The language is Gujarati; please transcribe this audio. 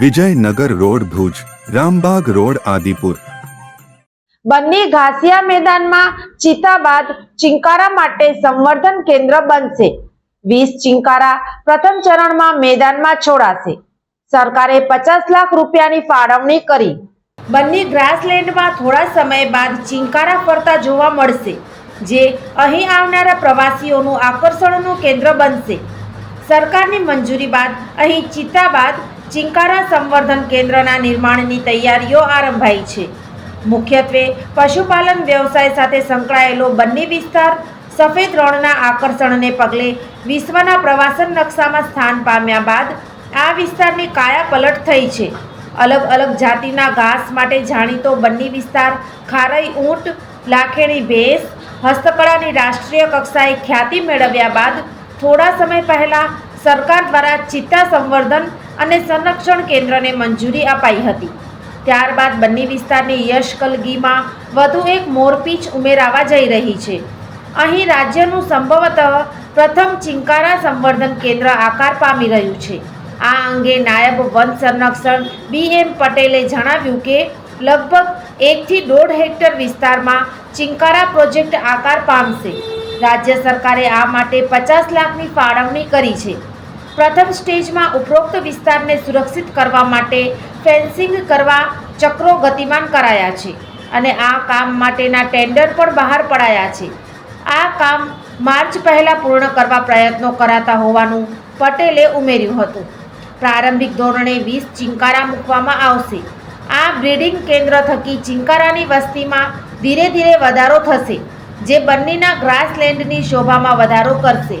Vijaynagar road Bhuj, Rambagh road, Adipur. બંને ઘાસિયા મેદાનમાં ચિતા બાદ ચિંકારા માટે સંવર્ધન કેન્દ્ર બનશે. વીસ ચિંકારા પ્રથમ ચરણમાં મેદાનમાં છોડાશે. સરકારે પચાસ લાખ રૂપિયાની ફાળવણી કરી. બંને ગ્રાસલેન્ડમાં થોડા સમય બાદ ચિંકારા ફરતા જોવા મળશે, જે અહીં આવનારા પ્રવાસીઓનું આકર્ષણનું કેન્દ્ર બનશે. સરકારની મંજૂરી બાદ અહીં ચિત્તા બાદ ચિંકારા સંવર્ધન કેન્દ્રના નિર્માણની તૈયારીઓ આરંભાઈ છે. મુખ્યત્વે પશુપાલન વ્યવસાય સાથે સંકળાયેલો બંને વિસ્તાર સફેદ રણના આકર્ષણને પગલે વિશ્વના પ્રવાસન નકશામાં સ્થાન પામ્યા બાદ આ વિસ્તારની કાયાપલટ થઈ છે. અલગ અલગ જાતિના ઘાસ માટે જાણીતો બન્ની વિસ્તાર ખારઈ ઊંટ, લાખેણી ભેંસ, હસ્તકળાની રાષ્ટ્રીય કક્ષાએ ખ્યાતિ મેળવ્યા બાદ થોડા સમય પહેલાં સરકાર દ્વારા ચિત્તા સંવર્ધન અને સંરક્ષણ કેન્દ્રને મંજૂરી અપાઈ હતી. ત્યારબાદ બંને વિસ્તારની યશકલગીમાં વધુ એક મોરપીચ ઉમેરાવા જઈ રહી છે. અહીં રાજ્યનું સંભવતઃ પ્રથમ ચિંકારા સંવર્ધન કેન્દ્ર આકાર પામી રહ્યું છે. આ અંગે નાયબ વન સંરક્ષણ બી એમ પટેલે જણાવ્યું કે, લગભગ એકથી દોઢ હેક્ટર વિસ્તારમાં ચિંકારા પ્રોજેક્ટ આકાર પામશે. રાજ્ય સરકારે આ માટે પચાસ લાખની ફાળવણી કરી છે. પ્રથમ સ્ટેજમાં ઉપરોક્ત વિસ્તારને સુરક્ષિત કરવા માટે ફેન્સિંગ કરવા ચક્રો ગતિમાન કરાયા છે અને આ કામ માટેના ટેન્ડર પણ બહાર પડાયા છે. આ કામ માર્ચ પહેલાં પૂર્ણ કરવા પ્રયત્નો કરાતા હોવાનું પટેલે ઉમેર્યું હતું. પ્રારંભિક ધોરણે વીસ ચિંકારા મૂકવામાં આવશે. આ બ્રીડિંગ કેન્દ્ર થકી ચિંકારાની વસ્તીમાં ધીરે ધીરે વધારો થશે, જે બંનેના ગ્રાસલેન્ડની શોભામાં વધારો કરશે.